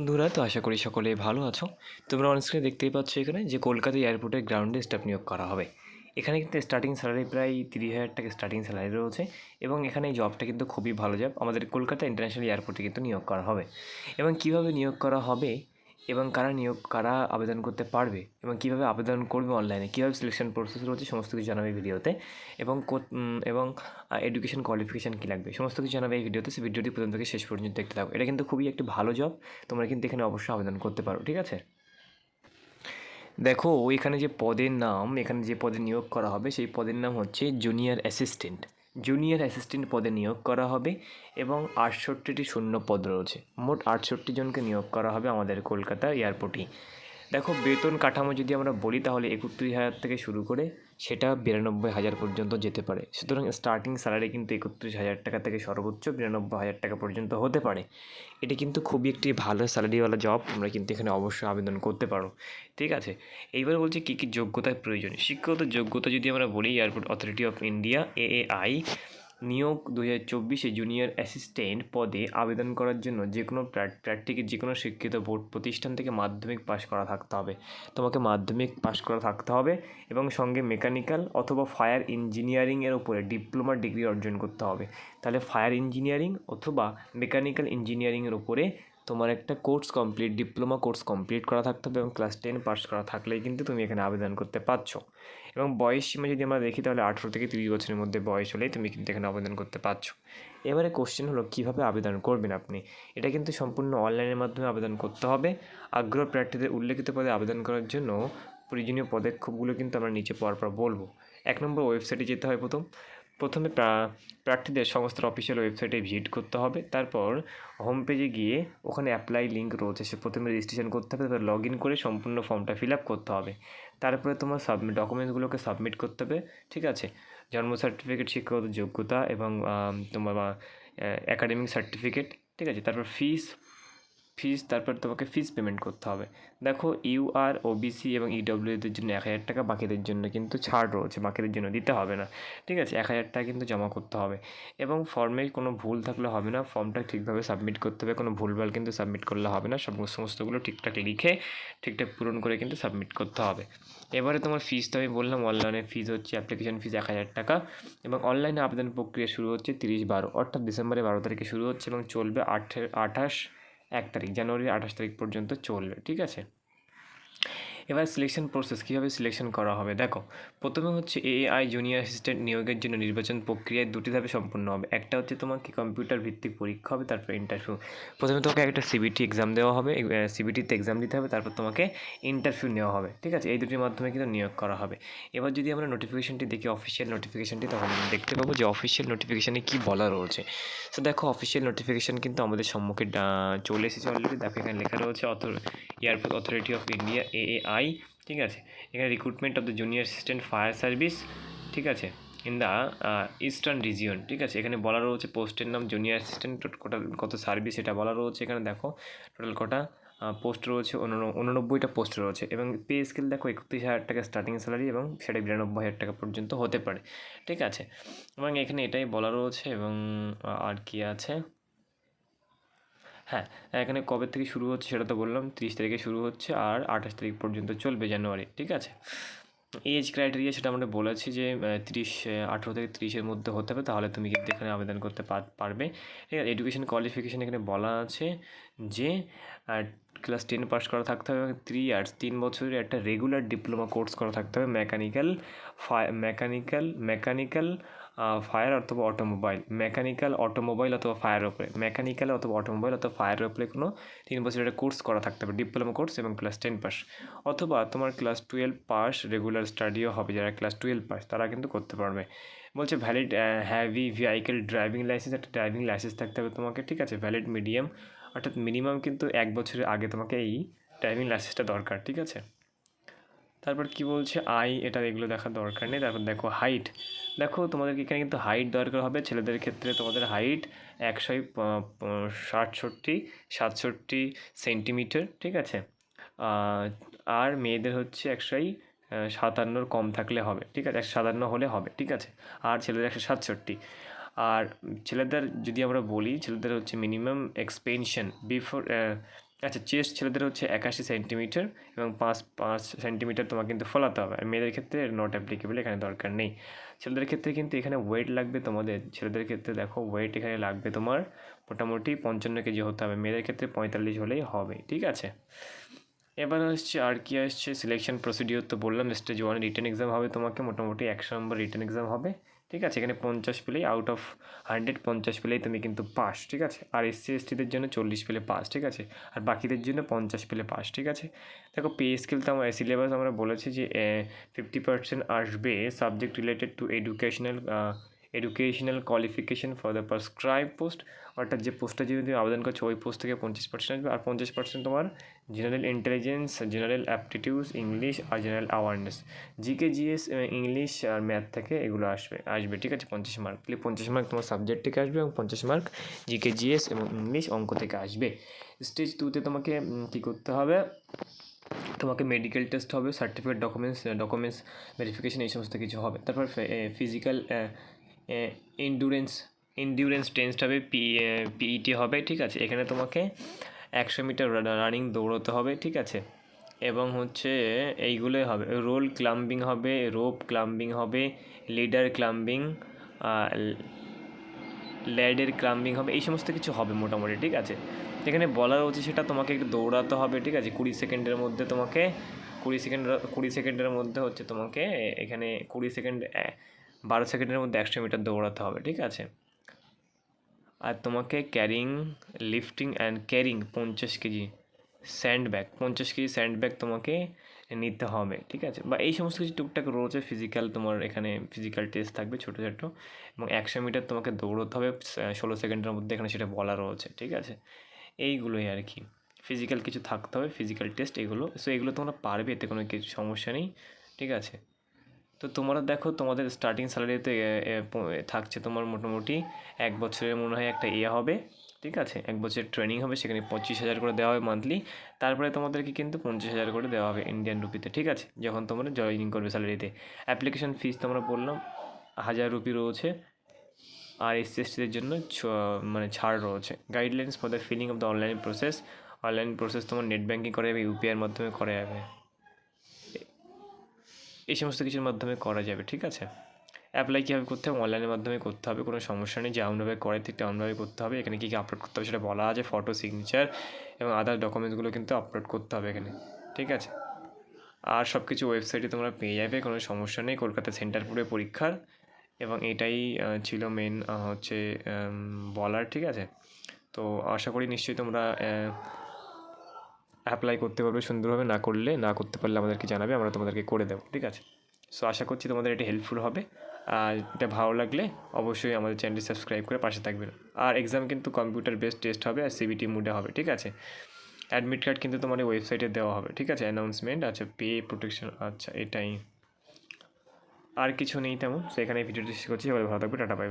বন্ধুরা, তো আশা করি সকলে ভালো আছো। তোমরা অনস্ক্রিনে দেখতেই পাচ্ছ এখানে যে কলকাতা এয়ারপোর্টের গ্রাউন্ডে স্টাফ নিয়োগ করা হবে। এখানে কিন্তু স্টার্টিং স্যালারি প্রায় তিরিশ হাজার টাকা স্টার্টিং স্যালারি রয়েছে এবং এখানে এই জবটা কিন্তু খুবই ভালো জব আমাদের কলকাতা ইন্টারন্যাশনাল এয়ারপোর্টে কিন্তু নিয়োগ করা হবে। এবং কীভাবে নিয়োগ করা হবে এবং কারা নিয়োগ, কারা আবেদন করতে পারবে এবং কীভাবে আবেদন করবে অনলাইনে কীভাবে সিলেকশন প্রসেস রয়েছে, সমস্ত কিছু জানাবে ভিডিওতে এবং এবং এডুকেশন কোয়ালিফিকেশান কী লাগবে, সমস্ত কিছু জানাবে এই ভিডিওতে, সেই ভিডিওটি প্রথম থেকে শেষ পর্যন্ত দেখতে থাকো। এটা কিন্তু খুবই একটি ভালো জব তোমরা কিন্তু এখানে অবশ্যই আবেদন করতে পারো, ঠিক আছে? দেখো এখানে যে পদের নাম, এখানে যে পদে নিয়োগ করা হবে, সেই পদের নাম হচ্ছে জুনিয়র অ্যাসিস্ট্যান্ট জুনিয়র অ্যাসিস্ট্যান্ট পদে নিয়োগ করা হবে এবং আটষট্টিটি শূন্য পদ রয়েছে। মোট আটষট্টি জনকে নিয়োগ করা হবে আমাদের কলকাতা এয়ারপোর্টেই দেখো বেতন কাঠামো যদি আমরা বলি তাহলে একত্রিশ হাজার থেকে শুরু করে সেটা বিরানব্বই হাজার পর্যন্ত যেতে পারে। সুতরাং স্টার্টিং স্যালারি কিন্তু একত্রিশ হাজার টাকা থেকে সর্বোচ্চ বিরানব্বই হাজার টাকা পর্যন্ত হতে পারে। এটি কিন্তু খুবই একটি ভালো স্যালারিওয়ালা জব তোমরা কিন্তু এখানে অবশ্যই আবেদন করতে পারো। ঠিক আছে? এইবার বলছি কী কী যোগ্যতার প্রয়োজন? শিক্ষাগত যোগ্যতা যদি আমরা বলি airport authority of India AAI নিয়োগ দু হাজার চব্বিশে জুনিয়র অ্যাসিস্ট্যান্ট পদে আবেদন করার জন্য যে কোনো প্রার্থীকে যে কোনো শিক্ষিত বোর্ড প্রতিষ্ঠান থেকে মাধ্যমিক পাশ করা থাকতে হবে। তোমাকে মাধ্যমিক পাশ করা থাকতে হবে এবং সঙ্গে মেকানিক্যাল অথবা ফায়ার ইঞ্জিনিয়ারিংয়ের উপরে ডিপ্লোমা ডিগ্রি অর্জন করতে হবে। তাহলে ফায়ার ইঞ্জিনিয়ারিং অথবা মেকানিক্যাল ইঞ্জিনিয়ারিংয়ের উপরে তোমার একটা course complete diploma course complete করা থাকতে হবে এবং ক্লাস টেন পাস করা থাকলেই কিন্তু তুমি এখানে আবেদন করতে পারছ। এবং বয়স সীমা যদি আমরা দেখি তাহলে আঠেরো থেকে তিরিশ বছরের মধ্যে বয়স হলেই তুমি কিন্তু এখানে আবেদন করতে পারছ। এবারে কোশ্চেন হলো, কীভাবে আবেদন করবেন আপনি? এটা কিন্তু সম্পূর্ণ অনলাইনের মাধ্যমে আবেদন করতে হবে। আগ্রহ প্রার্থীদের উল্লেখিত পদে আবেদন করার জন্য প্রয়োজনীয় পদক্ষেপগুলো কিন্তু আমরা নিচে পর পর বলব। এক নম্বর ওয়েবসাইটে যেতে হয় প্রথম। প্রথমে প্রার্থীদের সংস্থার অফিসিয়াল ওয়েবসাইটে ভিজিট করতে হবে। তারপর হোম পেজে গিয়ে ওখানে অ্যাপ্লাই লিঙ্ক রয়েছে, সে প্রথমে রেজিস্ট্রেশন করতে হবে, তারপর লগ ইন করে সম্পূর্ণ ফর্মটা ফিল আপ করতে হবে। তারপরে তোমার সাবমিট ডকুমেন্টসগুলোকে সাবমিট করতে হবে, ঠিক আছে? জন্ম সার্টিফিকেট শিক্ষাগত যোগ্যতা এবং তোমার একাডেমিক সার্টিফিকেট ঠিক আছে? তারপর ফিস ফিস তারপর তোমাকে ফিস পেমেন্ট করতে হবে। দেখো ইউ আর ওবিসি এবং ইডব্লিউদের জন্য এক হাজার টাকা বাকিদের জন্য কিন্তু ছাড় রয়েছে, বাকিদের জন্য দিতে হবে না। ঠিক আছে? এক হাজার টাকা কিন্তু জমা করতে হবে। এবং ফর্মে কোনো ভুল থাকলে হবে না ফর্মটা ঠিকভাবে সাবমিট করতে হবে, কোনো ভুলভাল কিন্তু সাবমিট করলে হবে না সব সমস্তগুলো ঠিকঠাক লিখে, ঠিকঠাক পূরণ করে কিন্তু সাবমিট করতে হবে। এবারে তোমার ফিস তো আমি বললাম অনলাইনে ফিস হচ্ছে অ্যাপ্লিকেশন ফিস এক হাজার টাকা এবং অনলাইনে আবেদন প্রক্রিয়া শুরু হচ্ছে তিরিশ বারো, অর্থাৎ ডিসেম্বরের বারো তারিখে শুরু হচ্ছে এবং চলবে আট আঠাশ এক তারিখ জানুয়ারির আঠাশ তারিখ পর্যন্ত চলবে ঠিক আছে? এবার সিলেকশন প্রসেস কীভাবে সিলেকশন করা হবে? দেখো, প্রথমে হচ্ছে এআই জুনিয়র অ্যাসিস্ট্যান্ট নিয়োগের জন্য নির্বাচন প্রক্রিয়ায় দুটি ধাপে সম্পন্ন হবে। একটা হচ্ছে তোমাকে কম্পিউটার ভিত্তিক পরীক্ষা হবে, তারপর ইন্টারভিউ প্রথমে তোমাকে একটা সিবিটি এক্সাম দেওয়া হবে সিবিটিতে এক্সাম দিতে হবে, তারপর তোমাকে ইন্টারভিউ নেওয়া হবে, ঠিক আছে? এই দুটির মাধ্যমে কিন্তু নিয়োগ করা হবে। এবার যদি আমরা নোটিফিকেশনটি দেখি অফিসিয়াল নোটিফিকেশনটি তখন দেখতে পাবো যে অফিসিয়াল নোটিফিকেশানে কী বলা রয়েছে। তো দেখো অফিসিয়াল নোটিফিকেশান কিন্তু আমাদের সম্মুখে চলে এসেছে অলরেডি দেখো, এখানে লেখা রয়েছে author airport authority of India AAI ঠিক আছে? এখানে recruitment of the junior assistant fire service ঠিক আছে? ইন দ্য ইস্টার্ন রিজিয়ন ঠিক আছে? এখানে বলা রয়েছে পোস্টের নাম জুনিয়র অ্যাসিস্ট্যান্ট কটা, কত সার্ভিস এটা বলা রয়েছে এখানে, দেখো। টোটাল কটা পোস্ট রয়েছে উননব্বইটা পোস্ট রয়েছে এবং পে স্কেল দেখো একত্রিশ হাজার টাকা স্টার্টিং স্যালারি এবং সেটা বিরানব্বই হাজার টাকা পর্যন্ত হতে পারে, ঠিক আছে? এবং এখানে এটাই বলা রয়েছে এবং আর কি আছে? হ্যাঁ এখানে কবে থেকে শুরু হচ্ছে সেটা তো বললাম, তিরিশ তারিখে শুরু হচ্ছে আর আঠাশ তারিখ পর্যন্ত চলবে জানুয়ারি, ঠিক আছে? এজ ক্রাইটেরিয়া সেটা আমরা বলেছি যে তিরিশ আঠেরো থেকে তিরিশের মধ্যে হতে হবে, তাহলে তুমি কিন্তু এখানে আবেদন করতে পার- পারবে। ঠিক আছে এডুকেশন কোয়ালিফিকেশান এখানে বলা আছে যে ক্লাস টেন পাস করা থাকতে হবে থ্রি ইয়ার্স তিন বছরের একটা রেগুলার ডিপ্লোমা কোর্স করা থাকতে হবে মেকানিক্যাল মেকানিক্যাল মেকানিক্যাল ফায়ার অথবা অটোমোবাইল মেকানিক্যাল অটোমোবাইল অথবা ফায়ার ওপরে মেকানিক্যাল অথবা অটোমোবাইল অথবা ফায়ারের ওপরে কোনো তিন বছরের একটা কোর্স করা থাকতে হবে ডিপ্লোমা কোর্স এবং ক্লাস টেন পাস অথবা তোমার ক্লাস টুয়েলভ পাস রেগুলার স্টাডিও হবে যারা ক্লাস টুয়েলভ পাস তারা কিন্তু করতে পারবে। বলছে valid heavy vehicle driving licence একটা ড্রাইভিং লাইসেন্স থাকতে হবে তোমাকে, ঠিক আছে? ভ্যালিড মিডিয়াম অর্থাৎ মিনিমাম কিন্তু এক বছরের আগে তোমাকে এই ড্রাইভিং লাইসেন্সটা দরকার, ঠিক আছে? তারপর কি বলছে? আই, এটা এগুলো দেখার দরকার নেই। তারপর দেখো হাইট দেখো, তোমাদেরকে এখানে কিন্তু হাইট দরকার হবে। ছেলেদের ক্ষেত্রে তোমাদের হাইট একশো ষাটষট্টি, সাতষট্টি সেন্টিমিটার ঠিক আছে? আর মেয়েদের হচ্ছে একশোই সাতান্নর কম থাকলে হবে, ঠিক আছে? একশো সাতান্ন হলে হবে, ঠিক আছে? আর ছেলেদের একশো সাতষট্টি। আর ছেলেদের যদি আমরা বলি, ছেলেদের হচ্ছে মিনিমাম এক্সপেনশন বিফোর আচ্ছা চেস্ট ছেলেদের হচ্ছে একাশি সেন্টিমিটার এবং পাঁচ পাঁচ সেন্টিমিটার তোমাকে কিন্তু ফলাতে হবে। আর মেয়েদের ক্ষেত্রে নট অ্যাপ্লিকেবল এখানে দরকার নেই। ছেলেদের ক্ষেত্রে কিন্তু এখানে ওয়েট লাগবে তোমাদের। ছেলেদের ক্ষেত্রে দেখো ওয়েট এখানে লাগবে তোমার মোটামুটি পঞ্চান্ন কেজি হতে হবে। মেয়েদের ক্ষেত্রে পঁয়তাল্লিশ হলেই হবে, ঠিক আছে? এবার আসছে আর কি আসছে? সিলেকশন প্রসিডিওর তো বললাম স্টেজ ওয়ান রিটার্ন এক্সাম হবে তোমাকে। মোটামুটি একশো নম্বর রিটার্ন এক্সাম হবে। ঠিক আছে? এখানে পঞ্চাশ পেলেই আউট অফ হান্ড্রেড পঞ্চাশ পেলেই তুমি কিন্তু পাস, ঠিক আছে? আর এসসি এসটিদের জন্য চল্লিশ পেলে পাস, ঠিক আছে? আর বাকিদের জন্য পঞ্চাশ পেলে পাস, ঠিক আছে? দেখো পে স্কেল তো আমার সিলেবাস আমরা বলেছি যে ফিফটি পার্সেন্ট আসবে subject related to educational educational qualification for the prescribe post অর্থাৎ যে পোস্টটা যদি তুমি আবেদন করছ, ওই পোস্ট থেকে পঞ্চাশ পার্সেন্ট আসবে। আর পঞ্চাশ পার্সেন্ট তোমার general intelligence general aptitudes English আর general awareness GK GS English আর ম্যাথ থেকে এগুলো আসবে আসবে, ঠিক আছে? পঞ্চাশ মার্ক তাহলে পঞ্চাশ মার্ক তোমার সাবজেক্ট থেকে আসবে এবং পঞ্চাশ মার্ক জিকে জিএস এবং ইংলিশ অঙ্ক থেকে আসবে। স্টেজ টুতে তোমাকে কী করতে হবে? তোমাকে মেডিকেল টেস্ট হবে সার্টিফিকেট ডকুমেন্টস ডকুমেন্টস ভেরিফিকেশন এই সমস্ত কিছু হবে। তারপর ফিজিক্যাল ইন্ডুরেন্স ইন্ডিউরেন্স টেস্ট হবে পি পিইটি হবে, ঠিক আছে? এখানে তোমাকে একশো মিটার রানিং দৌড়তে হবে, ঠিক আছে? এবং হচ্ছে এইগুলোই হবে রোল ক্লাম্বিং হবে রোপ ক্লাম্বিং হবে লিডার ক্লাম্বিং ল্যাডের ক্লাম্বিং হবে, এই সমস্ত কিছু হবে মোটামুটি, ঠিক আছে? এখানে বলার হচ্ছে সেটা তোমাকে একটু দৌড়াতে হবে, ঠিক আছে? কুড়ি সেকেন্ডের মধ্যে তোমাকে, কুড়ি সেকেন্ড, কুড়ি সেকেন্ডের মধ্যে হচ্ছে তোমাকে এখানে কুড়ি সেকেন্ড বারো সেকেন্ডের মধ্যে একশো মিটার দৌড়াতে হবে, ঠিক আছে? আর তোমাকে ক্যারিং লিফটিং অ্যান্ড ক্যারিং পঞ্চাশ কেজি স্যান্ড ব্যাগ পঞ্চাশ কেজি স্যান্ড ব্যাগ তোমাকে নিতে হবে, ঠিক আছে? বা এই সমস্ত কিছু টুকটাক রয়েছে ফিজিক্যাল তোমার এখানে ফিজিক্যাল টেস্ট থাকবে ছোটো ছোটো এবং একশো মিটার তোমাকে দৌড়তে হবে ষোলো সেকেন্ডের মধ্যে এখানে সেটা বলা রয়েছে, ঠিক আছে? এইগুলোই আর কি। ফিজিক্যাল কিছু থাকতে হবে ফিজিক্যাল টেস্ট এগুলো। সো এগুলো তোমরা পারবে, এতে কোনো কিছু সমস্যা নেই, ঠিক আছে? তো তোমরা দেখো তোমাদের স্টার্টিং স্যালারিতে থাকছে তোমার মোটামুটি এক বছরের মনে হয় একটা ইয়ে হবে, ঠিক আছে? এক বছরের ট্রেনিং হবে, সেখানে পঁচিশ হাজার করে দেওয়া হবে মান্থলি তারপরে তোমাদেরকে কিন্তু পঞ্চাশ হাজার করে দেওয়া হবে ইন্ডিয়ান রুপিতে ঠিক আছে? যখন তোমরা জয়েনিং করবে স্যালারিতে অ্যাপ্লিকেশন ফিস তোমরা বললাম, হাজার রুপি রয়েছে, আর এসসি এসটিদের জন্য মানে ছাড় রয়েছে। Guidelines for the filling of the online process online process তোমার নেট ব্যাঙ্কিং করা যাবে ইউপিআইয়ের মাধ্যমে করা যাবে। এই সমস্ত কিছুর মাধ্যমে করা যাবে, ঠিক আছে? অ্যাপ্লাই কীভাবে করতে হবে? অনলাইনের মাধ্যমে করতে হবে, কোনো সমস্যা নেই। যে যেমনভাবে করে ঠিক তেমনভাবে করতে হবে, এখানে কী কী আপলোড করতে হবে সেটা বলা আছে ফটো সিগনেচার এবং আদার ডকুমেন্টসগুলো কিন্তু আপলোড করতে হবে এখানে, ঠিক আছে? আর সব কিছু ওয়েবসাইটে তোমরা পেয়ে যাবে, কোনো সমস্যা নেই। কলকাতা সেন্টার পুরে পরীক্ষার এবং এটাই ছিল মেন হচ্ছে বলার, ঠিক আছে? তো আশা করি নিশ্চয়ই তোমরা অ্যাপ্লাই করতে পারবে সুন্দরভাবে, না করলে, না করতে পারলে আমাদেরকে জানাবে, আমরা তোমাদেরকে করে দেবো, ঠিক আছে? সো আশা করছি তোমাদের এটা হেল্পফুল হবে। আর এটা ভালো লাগলে অবশ্যই আমাদের চ্যানেলটি সাবস্ক্রাইব করে পাশে থাকবেন। আর এক্সাম কিন্তু কম্পিউটার বেসড টেস্ট হবে আর সিবিটি মুডে হবে, ঠিক আছে? অ্যাডমিট কার্ড কিন্তু তোমার ওয়েবসাইটে দেওয়া হবে, ঠিক আছে? অ্যানাউন্সমেন্ট আচ্ছা পে প্রোটেকশন আচ্ছা এটাই। আর কিছু নেই তেমন সেখানে ভিডিওটি শেষ করছি, সবাই ভালো থাকবে, টাটা বাই